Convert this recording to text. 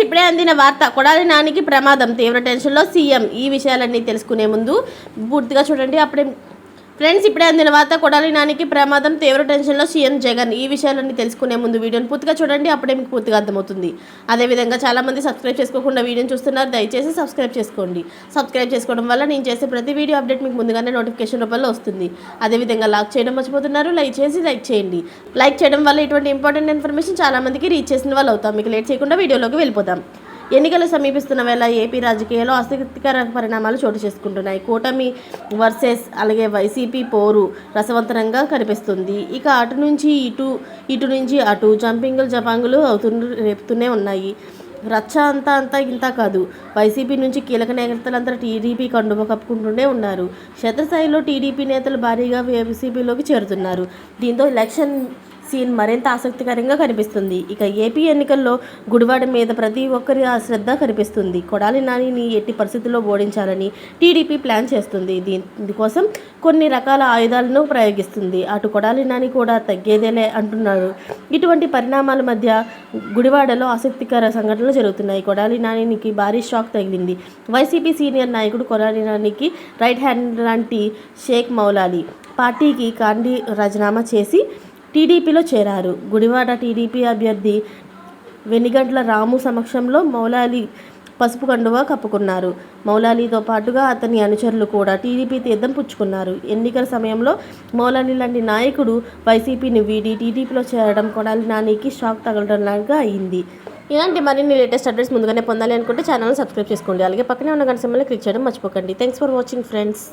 Friends ఇప్పుడే అందిన వార్త. కొడాలి నానికి ప్రమాదం. తీవ్ర టెన్షన్లో సీఎం ఈ విషయాలన్నీ తెలుసుకునే ముందు పూర్తిగా చూడండి. అప్పుడే ఫ్రెండ్స్ ఇప్పుడే అందిన వార్త కొడాలి నానికి ప్రమాదం తీవ్ర టెన్షన్లో సీఎం జగన్. ఈ విషయాలన్నీ తెలుసుకునే ముందు వీడియోని పూర్తిగా చూడండి అప్పుడే మీకు పూర్తిగా అర్థమవుతుంది. అదేవిధంగా చాలామంది సబ్స్క్రైబ్ చేసుకోకుండా వీడియోని చూస్తున్నారు దయచేసి సబ్స్క్రైబ్ చేసుకోండి. సబ్స్క్రైబ్ చేసుకోవడం వల్ల నేను చేసే ప్రతి వీడియో అప్డేట్ మీకు ముందుగానే నోటిఫికేషన్ రూపంలో వస్తుంది. అదేవిధంగా లాక్ చేయడం మర్చిపోతున్నారు లైక్ చేసి లైక్ చేయండి. లైక్ చేయడం వల్ల ఇటువంటి ఇంపార్టెంట్ ఇన్ఫర్మేషన్ చాలామందికి రీచ్ చేసిన వాళ్ళు అవుతాం మీకు లేట్ చేయకుండా వీడియోలోకి వెళ్ళిపోతాం ఎన్నికలు సమీపిస్తున్న వేళ ఏపీ రాజకీయాల్లో ఆసక్తికర పరిణామాలు చోటు చేసుకుంటున్నాయి. కూటమి వర్సెస్ అలాగే వైసీపీ పోరు రసవంతరంగా కనిపిస్తుంది. ఇక అటు నుంచి ఇటు ఇటు నుంచి అటు జంపింగులు జపాంగులు అవుతు రేపుతూనే ఉన్నాయి. రచ్చ అంతా అంతా ఇంత కాదు. వైసీపీ నుంచి కీలక నేతలంతా టీడీపీ కండువ కప్పుకుంటూనే ఉన్నారు. క్షేత్రస్థాయిలో టీడీపీ నేతలు భారీగా వైసీపీలోకి చేరుతున్నారు. దీంతో ఎలక్షన్ సీన్ మరింత ఆసక్తికరంగా కనిపిస్తుంది. ఇక ఏపీ ఎన్నికల్లో గుడివాడ మీద ప్రతి ఒక్కరి ఆ శ్రద్ధ కనిపిస్తుంది. కొడాలి నానిని ఎట్టి పరిస్థితుల్లో ఓడించాలని టీడీపీ ప్లాన్ చేస్తుంది. దీనికోసం కొన్ని రకాల ఆయుధాలను ప్రయోగిస్తుంది. అటు కొడాలి నాని కూడా తగ్గేదేలే అంటున్నారు ఇటువంటి పరిణామాల మధ్య గుడివాడలో ఆసక్తికర సంఘటనలు జరుగుతున్నాయి. కొడాలి నానికి భారీ షాక్ తగిలింది. వైసీపీ సీనియర్ నాయకుడు కొడాలి నానికి రైట్ హ్యాండ్ లాంటి షేక్ మౌలాలి. పార్టీకి కాండి రాజీనామా చేసి టీడీపీలో చేరారు. గుడివాడ టీడీపీ అభ్యర్థి వెనిగంట్ల రాము సమక్షంలో మౌలాలి పసుపు కండువా కప్పుకున్నారు. మౌలాలీతో పాటుగా అతని అనుచరులు కూడా టీడీపీ తీర్థం పుచ్చుకున్నారు. ఎన్నికల సమయంలో మౌలాలి లాంటి నాయకుడు వైసీపీని వీడి టీడీపీలో చేరడం కొడాలి నానికి షాక్ తగలడం లాగా అయింది. ఇలాంటి మరిన్ని లేటెస్ట్ అప్డేట్స్ ముందుగానే పొందాలి అనుకుంటే ఛానల్ సబ్స్క్రైబ్ చేసుకోండి. అలాగే పక్కనే ఉన్న గంట క్లిక్ చేయడం మర్చిపోకండి. Thanks for watching friends